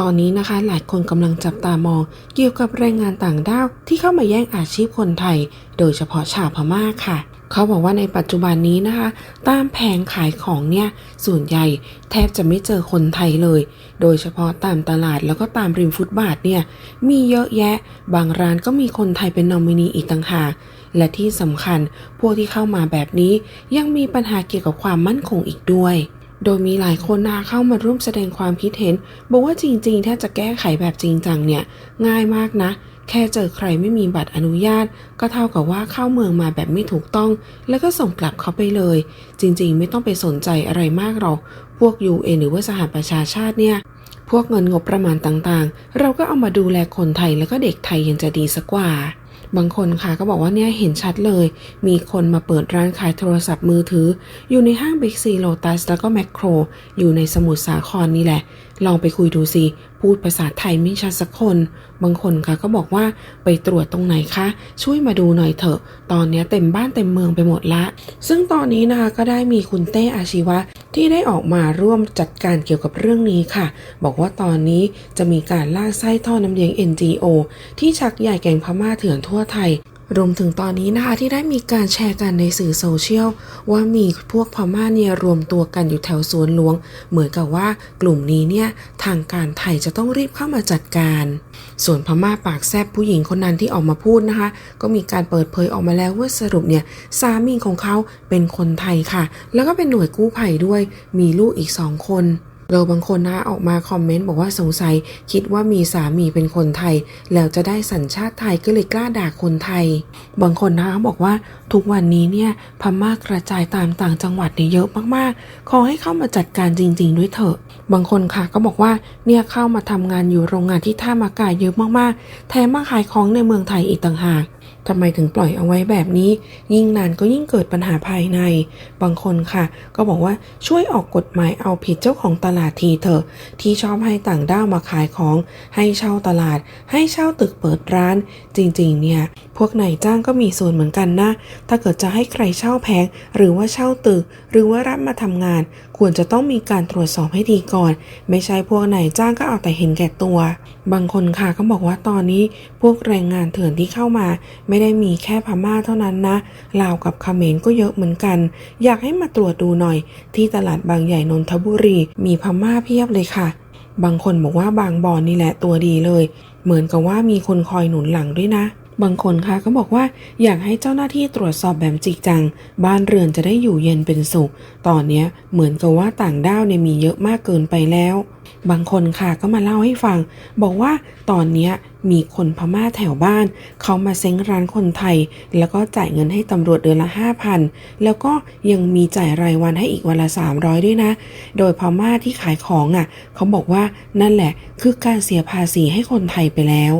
ตอนนี้นะคะหลายคนกำลังจับตามอง เกี่ยวกับแรงงานต่างด้าวที่เข้ามาแย่งอาชีพคนไทย โดยเฉพาะชาวพม่าค่ะ เขาบอกว่าในปัจจุบันนี้นะคะ ตามแผงขายของเนี่ยส่วนใหญ่แทบจะไม่เจอคนไทยเลย โดยเฉพาะตามตลาดแล้วก็ตามริมฟุตบาทเนี่ยมีเยอะแยะ บางร้านก็มีคนไทยเป็นนอมินีอีกต่างหากและที่สำคัญพวกที่เข้ามาแบบนี้ยังมีปัญหาเกี่ยวกับความมั่นคงอีกด้วย โดยมีหลายคนนาเข้ามาร่วมแสดงความคิดเห็น บอกว่าจริงๆ ถ้าจะแก้ไขแบบจริงจังเนี่ย ง่ายมากนะ แค่เจอใครไม่มีบัตรอนุญาต ก็เท่ากับว่าเข้าเมืองมาแบบไม่ถูกต้อง แล้วก็ส่งกลับเขาไปเลย จริงๆ ไม่ต้องไปสนใจอะไรมากหรอก พวก UN หรือว่าสหประชาชาติเนี่ยพวกเงินงบประมาณต่างๆ เราก็เอามาดูแลคนไทยแล้วก็เด็กไทยยังจะดีสักกว่า บางคนค่ะก็บอกว่าเนี่ยเห็นชัดเลย มีคนมาเปิดร้านขายโทรศัพท์มือถือ อยู่ในห้างบิ๊กซีโลตัสแล้วก็แมคโครอยู่ในสมุทรสาครนี่แหละ ลองไปคุยดูสิ พูดภาษาไทยไม่ชัดสักคน บางคนค่ะก็บอกว่าไปตรวจตรงไหนคะ ช่วยมาดูหน่อยเถอะ ตอนนี้เต็มบ้านเต็มเมืองไปหมดละ ซึ่งตอนนี้นะคะก็ได้มีคุณเต้อาชีวะ ที่ได้ออกมาร่วมจัดการเกี่ยวกับเรื่องนี้ค่ะ บอกว่าตอนนี้จะมีการลากไส้ท่อน้ำเลี้ยง NGO ที่ชักใหญ่แก่งพม่าเถื่อนทั่วไทย รวมถึงตอนนี้นะคะที่ได้มีการแชร์กันในสื่อโซเชียล ว่ามีพวกพม่าเนี่ยรวมตัวกันอยู่แถวสวนหลวง เหมือนกับว่ากลุ่มนี้เนี่ยทางการไทยจะต้องรีบเข้ามาจัดการ ส่วนพม่าปากแซบผู้หญิงคนนั้นที่ออกมาพูดนะคะ ก็มีการเปิดเผยออกมาแล้วว่าสรุปเนี่ยสามีของเขาเป็นคนไทยค่ะ แล้วก็เป็นหน่วยกู้ภัยด้วย มีลูกอีกสองคน โดยบางคนนะออกมาคอมเมนต์บอกว่าสงสัย คิดว่ามีสามีเป็นคนไทย แล้วจะได้สัญชาติไทยก็เลยกล้าด่าคนไทย บางคนนะบอกว่าทุกวันนี้เนี่ยพม่ากระจายตามต่างจังหวัดเนี่ยเยอะมากๆ ขอให้เข้ามาจัดการจริง ๆ ด้วยเถอะ บางคนค่ะก็บอกว่าเนี่ยเข้ามาทำงานอยู่โรงงานที่ท่ามากาเยอะมากๆ แถมมาขายของในเมืองไทยอีกต่างหาก ทำไมถึงปล่อยเอาไว้แบบนี้ ยิ่งนานก็ยิ่งเกิดปัญหาภายใน บางคนค่ะ ก็บอกว่าช่วยออกกฎหมายเอาผิดเจ้าของตลาดทีเถอะ ที่ชอบให้ต่างด้าวมาขายของ ให้เช่าตลาด ให้เช่าตึกเปิดร้าน จริงๆ เนี่ย พวกนายจ้างก็มีส่วนเหมือนกันนะ ถ้าเกิดจะให้ใครเช่าแพง หรือว่าเช่าตึก หรือว่ารับมาทำงาน ควรจะต้องมีการตรวจสอบให้ดีก่อน ไม่ใช่พวกนายจ้างก็เอาแต่เห็นแก่ตัว บางคนค่ะก็บอกว่าตอนนี้พวกแรงงานเถื่อนที่เข้ามาไม่ได้มีแค่พม่าเท่านั้นนะลาวกับเขมรก็เยอะเหมือนกัน อยากให้มาตรวจดูหน่อย ที่ตลาดบางใหญ่นนทบุรี มีพม่าเพียบเลยค่ะ บางคนบอกว่าบางบอนนี่แหละตัวดีเลย เหมือนกับว่ามีคนคอยหนุนหลังด้วยนะบางคนค่ะก็บอกว่าอยากให้เจ้าหน้าที่ตรวจสอบแบบจริงจัง บ้านเรือนจะได้อยู่เย็นเป็นสุข ตอนนี้เหมือนกับว่าต่างด้าวเนี่ยมีเยอะมากเกินไปแล้ว บางคนค่ะก็มาเล่าให้ฟัง บอกว่าตอนนี้ มีคนพม่าแถวบ้าน เขามาเซ้งร้านคนไทย แล้วก็จ่ายเงินให้ตำรวจเดือนละ 5,000 แล้วก็ยังมีจ่ายรายวันให้อีกวันละ 300 ด้วยนะ โดยพม่าที่ขายของอะ เขาบอกว่านั่นแหละคือการเสียภาษีให้คนไทยไปแล้ว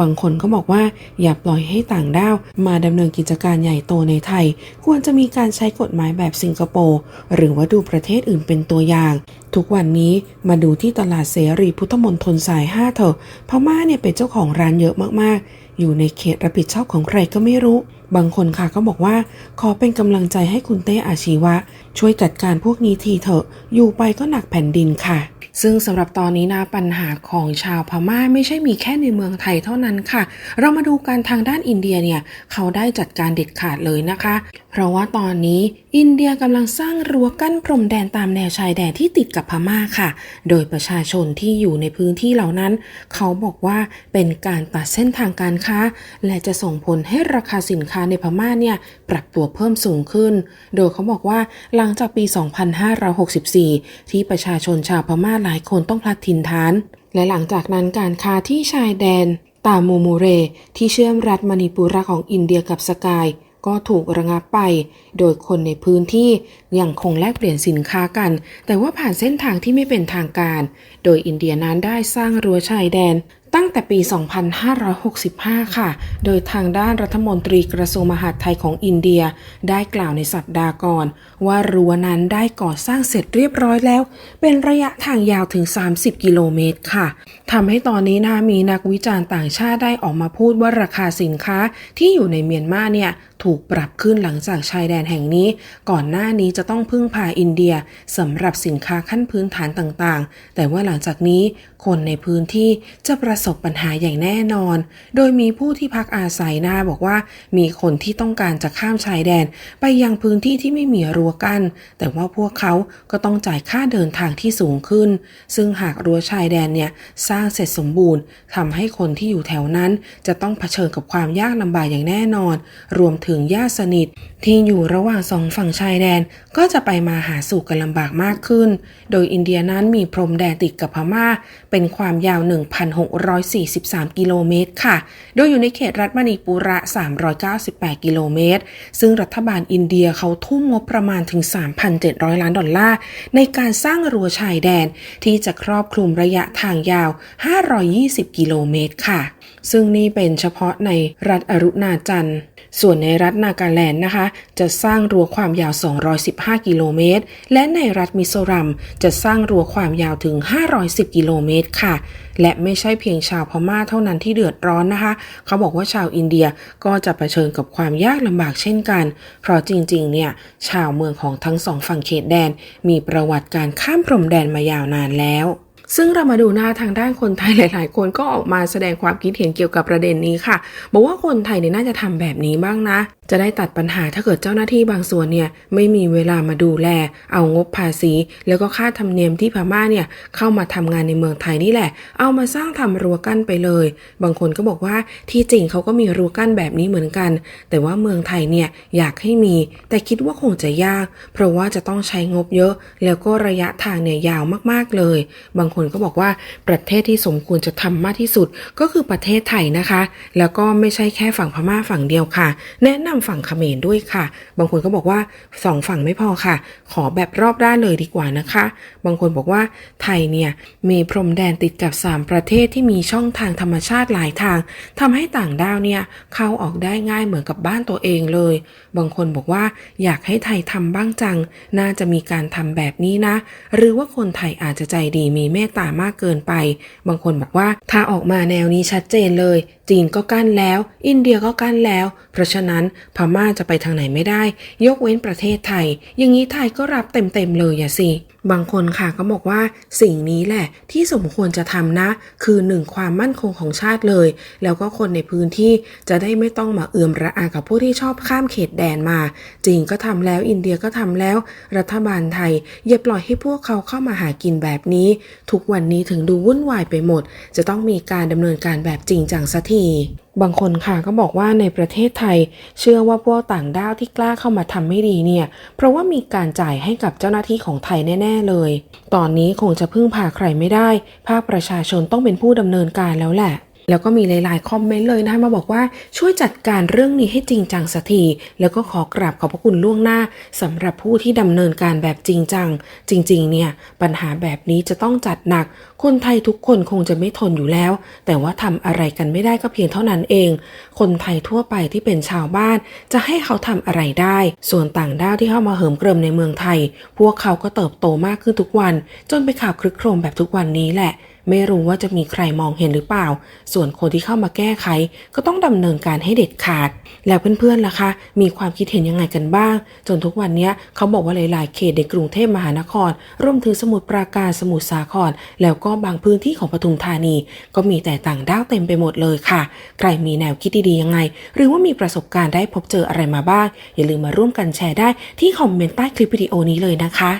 บางคนก็บอกว่าอย่าปล่อยให้ต่างด้าวมาดำเนินกิจการใหญ่โตในไทย ควรจะมีการใช้กฎหมายแบบสิงคโปร์หรือว่าดูประเทศอื่นเป็นตัวอย่าง ทุกวันนี้มาดูที่ตลาดเสรีพุทธมณฑลสาย 5 เถอะพม่าเนี่ยเป็นเจ้าของร้านเยอะมากๆ อยู่ในเขตรับผิดชอบของใครก็ไม่รู้บางคนค่ะก็บอกว่า ขอเป็นกำลังใจให้คุณเต้อาชีวะ ช่วยจัดการพวกนี้ทีเถอะ อยู่ไปก็หนักแผ่นดินค่ะ ซึ่งสำหรับตอนนี้นะปัญหาของชาวพม่าไม่ใช่มีแค่ในเมืองไทยเท่านั้นค่ะ เรามาดูการทางด้านอินเดียเนี่ย เขาได้จัดการเด็ดขาดเลยนะคะ เพราะว่าตอนนี้อินเดียกำลังสร้างรั้วกั้นพรมแดนตามแนวชายแดนที่ติดกับพม่าค่ะ โดยประชาชนที่อยู่ในพื้นที่เหล่านั้น เขาบอกว่าเป็นการตัดเส้นทางการค้า และจะส่งผลให้ราคาสินค้าในพม่าเนี่ยปรับตัวเพิ่มสูงขึ้น โดยเขาบอกว่าหลังจากปี 2564 ที่ประชาชนชาวพม่าลายคนต้องพลัดถิ่นฐาน และหลังจากนั้นการค้าที่ชายแดน ตามูมูเร ที่เชื่อมรัฐมณีปุระของอินเดียกับสกาย ก็ถูกระงับไป โดยคนในพื้นที่ยังคงแลกเปลี่ยนสินค้ากัน แต่ว่าผ่านเส้นทางที่ไม่เป็นทางการ โดยอินเดียนั้นได้สร้างรั้วชายแดน ตั้งแต่ปี 2565 ค่ะ โดยทางด้านรัฐมนตรีกระทรวงมหาดไทยของอินเดีย ได้กล่าวในสัปดาห์ก่อน ว่ารั้วนั้นได้ก่อสร้างเสร็จเรียบร้อยแล้ว เป็นระยะทางยาวถึง 30 กิโลเมตรค่ะทำให้ตอนนี้นะมีนักวิจารณ์ต่างชาติได้ออกมาพูดว่าราคาสินค้าที่อยู่ในเมียนมาเนี่ยถูกปรับขึ้นหลังจากชายแดนแห่งนี้ ก่อนหน้านี้จะต้องพึ่งพาอินเดียสำหรับสินค้าขั้นพื้นฐานต่างๆ แต่ว่าหลังจากนี้คนในพื้นที่จะประสบปัญหาอย่างแน่นอน โดยมีผู้ที่พักอาศัยนาบอกว่า มีคนที่ต้องการจะข้ามชายแดน ไปยังพื้นที่ที่ไม่มีรั้วกั้น แต่ว่าพวกเขาก็ต้องจ่ายค่าเดินทางที่สูงขึ้น ซึ่งหากรั้วชายแดนเนี่ยสร้างเสร็จสมบูรณ์ทำให้คนที่อยู่แถวนั้น จะต้องเผชิญกับความยากลำบากอย่างแน่นอน รวมถึงถึงญาติสนิท ที่อยู่ระหว่างสองฝั่งชายแดนก็จะไปมาหาสู่กันลำบากมากขึ้น โดยอินเดียนั้นมีพรมแดนติดกับพม่า เป็นความยาว 1,643 กิโลเมตรค่ะ โดยอยู่ในเขตรัฐมณีปุระ 398 กิโลเมตร ซึ่งรัฐบาลอินเดียเขาทุ่มงบประมาณถึง 3,700 ล้านดอลลาร์ ในการสร้างรั้วชายแดนที่จะครอบคลุมระยะทางยาว 520 กิโลเมตรค่ะ ซึ่งนี่เป็นเฉพาะในรัฐอรุณาจันทร์ ส่วนในรัฐนาการแลนด์นะคะ จะสร้างรั้วความยาว 215 กิโลเมตร และในรัฐมิโซรัม จะสร้างรั้วความยาวถึง 510 กิโลเมตรค่ะ และไม่ใช่เพียงชาวพม่าเท่านั้นที่เดือดร้อนนะคะ เขาบอกว่าชาวอินเดียก็จะเผชิญกับความยากลำบากเช่นกัน เพราะจริงๆ เนี่ยชาวเมืองของทั้งสองฝั่งเขตแดน มีประวัติการข้ามพรมแดนมายาวนานแล้ว ซึ่งเรามาดูหน้าทางด้านคนไทยหลาย ๆ คนก็ออกมาแสดงความคิดเห็นเกี่ยวกับประเด็นนี้ค่ะ บอกว่าคนไทยเนี่ยน่าจะทำแบบนี้บ้างนะ จะได้ตัดปัญหาถ้าเกิดเจ้าหน้าที่บางส่วนเนี่ยไม่มีเวลามาดูแล เอางบภาษี แล้วก็ค่าธรรมเนียมที่พม่าเนี่ยเข้ามาทำงานในเมืองไทยนี่แหละ เอามาสร้างทำรั้วกั้นไปเลย บางคนก็บอกว่าที่จริงเขาก็มีรั้วกั้นแบบนี้เหมือนกัน แต่ว่าเมืองไทยเนี่ยอยากให้มี แต่คิดว่าคงจะยาก เพราะว่าจะต้องใช้งบเยอะ แล้วก็ระยะทางเนี่ยยาวมากๆเลย บางคนก็บอกว่าประเทศที่สมควรจะทำมากที่สุดก็คือประเทศไทยนะคะ แล้วก็ไม่ใช่แค่ฝั่งพม่าฝั่งเดียวค่ะ แนะนำฝั่งเขมรด้วยค่ะ บางคนก็บอกว่าสองฝั่งไม่พอค่ะ ขอแบบรอบด้านเลยดีกว่านะคะ บางคนบอกว่าไทยเนี่ยมีพรมแดนติดกับ 3 ประเทศที่มีช่องทางธรรมชาติหลายทางทำให้ต่างด้าวเนี่ยเข้าออกได้ง่ายเหมือนกับบ้านตัวเองเลย บางคนบอกว่าอยากให้ไทยทำบ้างจัง น่าจะมีการทำแบบนี้นะ หรือว่าคนไทยอาจจะใจดีมีเมตตามากเกินไป บางคนบอกว่าถ้าออกมาแนวนี้ชัดเจนเลย จีนก็กั้นแล้ว อินเดียก็กั้นแล้ว เพราะฉะนั้นพม่าจะไปทางไหนไม่ได้ ยกเว้นประเทศไทย อย่างนี้ไทยก็รับเต็มๆเลยอย่าสิ บางคนค่ะก็บอกว่าสิ่งนี้แหละที่สมควรจะทำนะ คือหนึ่งความมั่นคงของชาติเลย แล้วก็คนในพื้นที่จะได้ไม่ต้องมาเอื่อมระอากับผู้ที่ชอบข้ามเขตแดนมา จีนก็ทำแล้วอินเดียก็ทำแล้ว รัฐบาลไทยอย่าปล่อยให้พวกเขาเข้ามาหากินแบบนี้ ทุกวันนี้ถึงดูวุ่นวายไปหมด จะต้องมีการดำเนินการแบบจริงจังสักทีบางคนค่ะก็บอกว่าในประเทศไทย เชื่อว่าพวกต่างด้าวที่กล้าเข้ามาทำไม่ดีเนี่ย เพราะว่ามีการจ่ายให้กับเจ้าหน้าที่ของไทยแน่ ๆ เลย ตอนนี้คงจะพึ่งพาใครไม่ได้ ภาคประชาชนต้องเป็นผู้ดำเนินการแล้วแหละ แล้วก็มีหลายๆคอมเมนต์เลยนะคะมาบอกว่าช่วยจัดการเรื่องนี้ให้จริงจังสักทีแล้วก็ขอกราบขอบพระคุณล่วงหน้าสำหรับผู้ที่ดำเนินการแบบจริงจัง จริง ๆ เนี่ยปัญหาแบบนี้จะต้องจัดหนัก คนไทยทุกคนคงจะไม่ทนอยู่แล้ว แต่ว่าทำอะไรกันไม่ได้ก็เพียงเท่านั้นเอง คนไทยทั่วไปที่เป็นชาวบ้าน จะให้เขาทำอะไรได้ ส่วนต่างด้าวที่เข้ามาเหิมเกริมในเมืองไทย พวกเขาก็เติบโตมากขึ้นทุกวัน จนไปข่าวคลึกโครมแบบทุกวันนี้แหละ ไม่รู้ว่าจะมีใครมองเห็นหรือเปล่า ส่วนคนที่เข้ามาแก้ไข ก็ต้องดำเนินการให้เด็ดขาด แล้วเพื่อนๆล่ะคะมีความคิดเห็นยังไงกันบ้าง จนทุกวันนี้เขาบอกว่าหลายๆ เขตในกรุงเทพมหานคร รวมถึงสมุทรปราการสมุทรสาคร แล้วก็บางพื้นที่ของปทุมธานี ก็มีแต่ต่างด้าวเต็มไปหมดเลยค่ะ ใครมีแนวคิดดีๆยังไง หรือว่ามีประสบการณ์ได้พบเจออะไรมาบ้าง อย่าลืมมาร่วมกันแชร์ได้ที่คอมเมนต์ใต้คลิปวิดีโอนี้เลยนะคะ